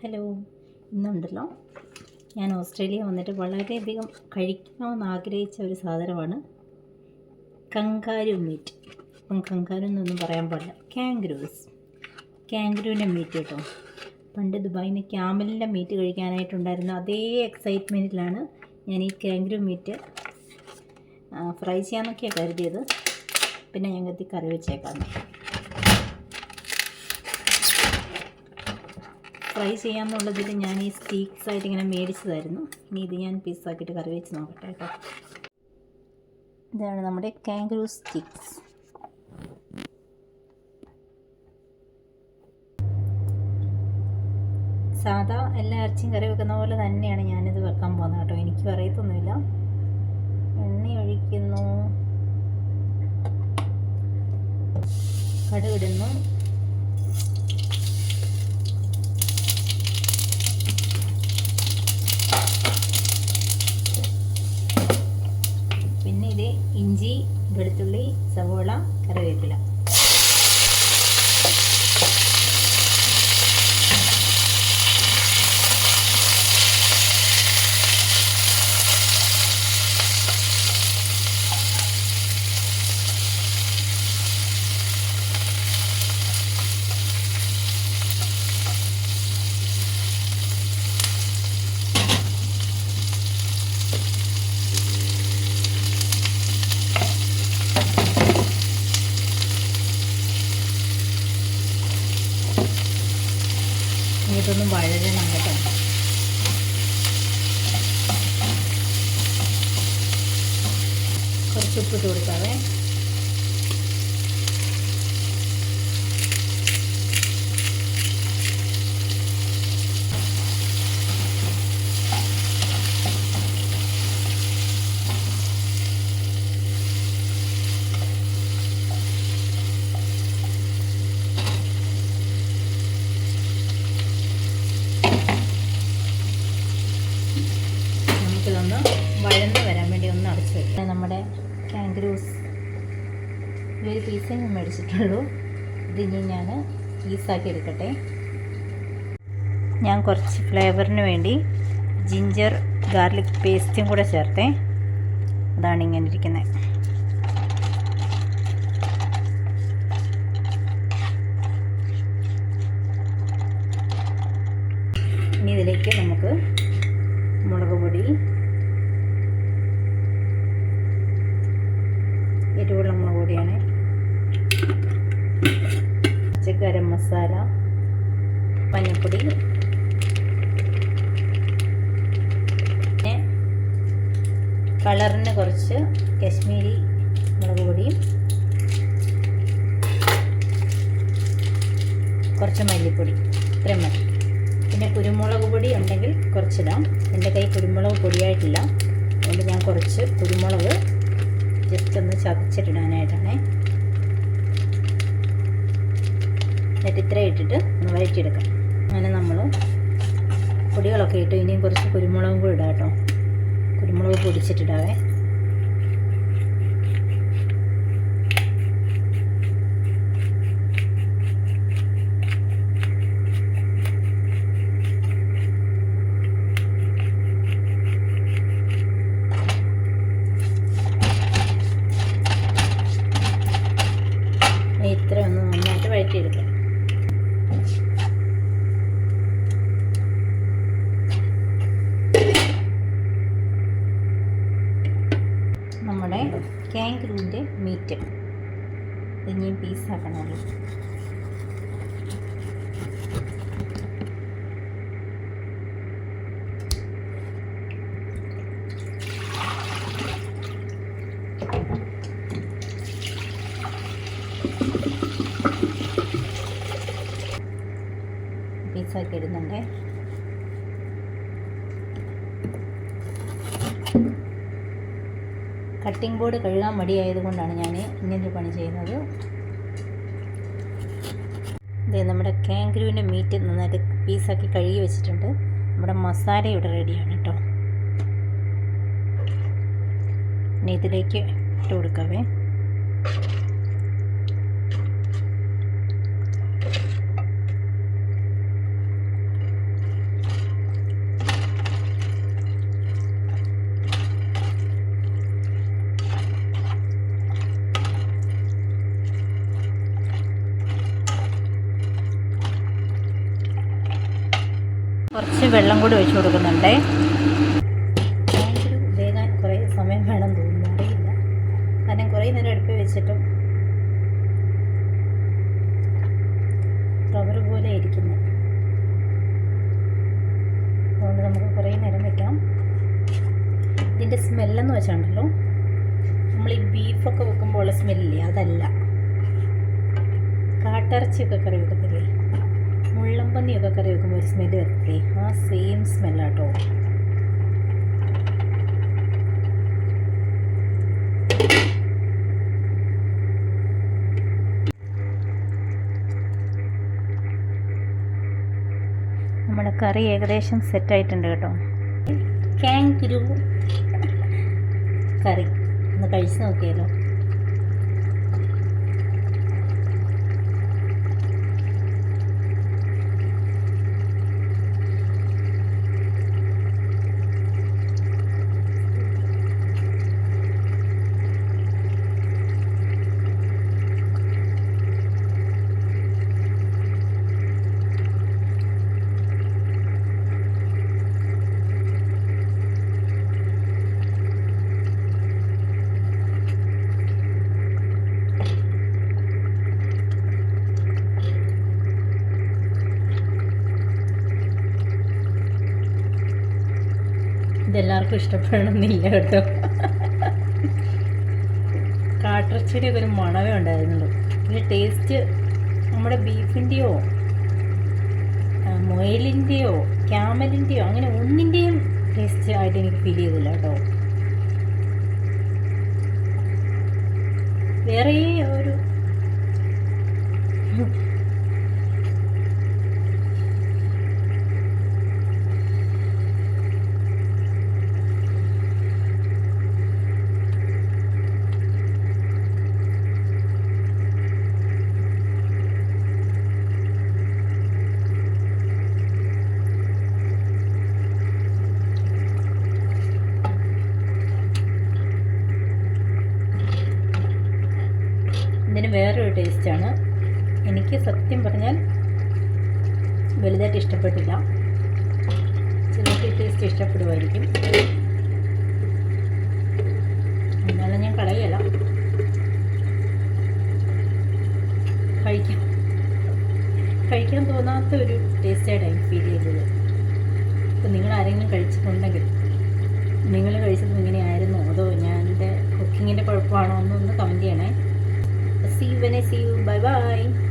Hello ഇന്നുണ്ടല്ലോ. ഞാൻ Australia വന്നിട്ട് വളരെയധികം കഴിക്കണമെന്ന് ആഗ്രഹിച്ച ഒരു സാധനമാണ് കങ്കാരു മീറ്റ്. അപ്പം കങ്കാരു എന്നൊന്നും പറയാൻ പാടില്ല. കാങ്ക്രൂസ് കാങ്ക്രൂവിന്റെ മീറ്റ് കേട്ടോ. പണ്ട് ദുബായിൽ നിന്ന് ക്യാമലിന്റെ മീറ്റ് കഴിക്കാനായിട്ടുണ്ടായിരുന്ന അതേ എക്സൈറ്റ്മെന്റിലാണ് ഞാൻ ഈ കാങ്ക്രൂ മീറ്റ് ഫ്രൈ ചെയ്യാമെന്നൊക്കെയാണ് കരുതിയത്. പിന്നെ ഞങ്ങൾക്ക് കറി വെച്ചേക്കാമെന്ന് ഫ്രൈ ചെയ്യാമെന്നുള്ളതിൽ ഞാൻ ഈ സ്റ്റീക്സ് ആയിട്ട് ഇങ്ങനെ മേടിച്ചതായിരുന്നു. ഇനി ഇത് ഞാൻ പീസാക്കിയിട്ട് കറി വെച്ച് നോക്കട്ടെ കേട്ടോ. ഇതാണ് നമ്മുടെ കാങ്ക്രൂ സ്റ്റിക്സ് സാധാ എല്ലാ ഇറച്ചിയും കറി വെക്കുന്ന പോലെ തന്നെയാണ് ഞാനിത് വെക്കാൻ പോകുന്നത് കേട്ടോ. എനിക്ക് അറിയത്തൊന്നുമില്ല. എണ്ണ ഒഴിക്കുന്നു പിന്നെ ഇത് ഇഞ്ചി വെളുത്തുള്ളി സവോള കറിവേപ്പില ഇനി ഇതൊന്നും വഴരണം കേട്ടോ കുറച്ച് ഉപ്പിട്ട് കൊടുക്കാവേ. നമുക്കിതൊന്ന് വഴന്ന് വരാൻ വേണ്ടി ഒന്ന് അടച്ച് വെക്കാം. നമ്മുടെ കാങ്ക്രൂസ് ഈ ഒരു പീസേ ഞാൻ മേടിച്ചിട്ടുള്ളൂ. ഇത് ഇനി ഞാൻ പീസാക്കി എടുക്കട്ടെ. ഞാൻ കുറച്ച് ഫ്ലേവറിന് വേണ്ടി ജിഞ്ചർ ഗാർലിക് പേസ്റ്റും കൂടെ ചേർത്തേ. അതാണ് ഇങ്ങനെ ഇരിക്കുന്നത് ഇനി ഇതിലേക്ക് നമുക്ക് മുളക് പൊടി എരിവുള്ള മുളക് പൊടിയാണ് കുറച്ച് ഗരം മസാല മഞ്ഞൾപ്പൊടി പിന്നെ കളറിന് കുറച്ച് കശ്മീരി മുളക് പൊടിയും കുറച്ച് മല്ലിപ്പൊടി. ഇത്രയും മതി. പിന്നെ കുരുമുളക് പൊടി ഉണ്ടെങ്കിൽ കുറച്ചിടാം. എന്റെ കൈ കുരുമുളക് പൊടിയായിട്ടില്ല. അതുകൊണ്ട് ഞാൻ കുറച്ച് കുരുമുളക് ജസ്റ്റ് ഒന്ന് ചതച്ചിട്ടിടാനായിട്ടാണ്. എന്നിട്ട് ഇത്ര ഇട്ടിട്ട് ഒന്ന് വഴറ്റിയെടുക്കാം. അങ്ങനെ നമ്മൾ പൊടികളൊക്കെ ഇട്ട് ഇനിയും കുറച്ച് കുരുമുളകും കൂടി ഇടാം കേട്ടോ. കുരുമുളക് പൊടിച്ചിട്ടിടാവേ ഇത്ര ഒന്ന് നന്നായിട്ട് വഴറ്റിയെടുക്കാം നമ്മുടെ കാങ്ക്രൂവിന്റെ മീറ്റ് ഇനിയും പീസാക്കണമല്ലോ പീസാക്കി ഇടുന്നുണ്ടേ. കട്ടിംഗ് ബോർഡ് കഴുകാൻ മടിയായതുകൊണ്ടാണ് ഞാൻ ഇങ്ങനൊരു പണി ചെയ്യുന്നത്. ഇതേ നമ്മുടെ കാങ്ക്രൂവിന്റെ മീറ്റ് നന്നായിട്ട് പീസാക്കി കഴുകി വെച്ചിട്ടുണ്ട്. നമ്മുടെ മസാല ഇവിടെ റെഡിയാണ് കേട്ടോ ഇനി ഇതിലേക്ക് ഇട്ട് കൊടുക്കാവേ. കുറച്ച് വെള്ളം കൂടി ഒഴിച്ചു കൊടുക്കുന്നുണ്ടേ. വേഗം കുറേ സമയം വേണം തോന്നുന്നു. അറിയില്ല. കാരണം കുറേ നേരം അടുപ്പിൽ വെച്ചിട്ടും റബ്ബർ പോലെ ഇരിക്കുന്നു. അതുകൊണ്ട് നമുക്ക് കുറേ നേരം വെക്കാം. ഇതിന്റെ സ്മെല്ലെന്ന് വെച്ചാണല്ലോ നമ്മൾ ഈ ബീഫൊക്കെ വെക്കുമ്പോൾ ഉള്ള സ്മെല്ലില്ലേ അതല്ല. കാട്ടിറച്ചിയൊക്കെ കറി വെക്കത്തില്ലേ? മുള്ളമ്പന്നിയൊക്കെ കറി വെക്കുമ്പോൾ ഒരു സ്മെല്ല് വരത്തില്ലേ? ആ സെയിം സ്മെല്ലാട്ടോ നമ്മുടെ കറി ഏകദേശം സെറ്റായിട്ടുണ്ട് കേട്ടോ. കാങ്കിരു കറി ഒന്ന് കഴിച്ച് നോക്കിയാലോ? ഇതെല്ലാവർക്കും ഇഷ്ടപ്പെടണമെന്നില്ല കേട്ടോ. കാട്ടിറച്ചിയുടെ ഒരു മണവേ ഉണ്ടായിരുന്നുള്ളൂ. പിന്നെ ടേസ്റ്റ് നമ്മുടെ ബീഫിന്റെയോ മുയലിന്റെയോ ക്യാമലിന്റെയോ അങ്ങനെ ഒന്നിന്റെയും ടേസ്റ്റ് ആയിട്ട് എനിക്ക് ഫീൽ ചെയ്തില്ല കേട്ടോ. വേറെ ഒരു ഇതിന് വേറൊരു ടേസ്റ്റാണ് എനിക്ക് സത്യം പറഞ്ഞാൽ വലുതായിട്ട് ഇഷ്ടപ്പെട്ടില്ല. ചിലർക്ക് ടേസ്റ്റ് ഇഷ്ടപ്പെടുമായിരിക്കും എന്നാലും ഞാൻ കളയല്ല. കഴിക്കാം. കഴിക്കാൻ തോന്നാത്ത ഒരു ടേസ്റ്റായിട്ടാണ് ഫീൽ ചെയ്തത്. അപ്പം നിങ്ങൾ ആരെങ്കിലും കഴിച്ചിട്ടുണ്ടെങ്കിൽ നിങ്ങൾ കഴിച്ചത് ഇങ്ങനെയായിരുന്നു അതോ ഞാൻ എന്റെ കുക്കിങ്ങിന്റെ കുഴപ്പമാണോ എന്നൊന്ന് കമന്റ് ചെയ്യണേ. സീ വെനെ സീ യു ബൈ bye.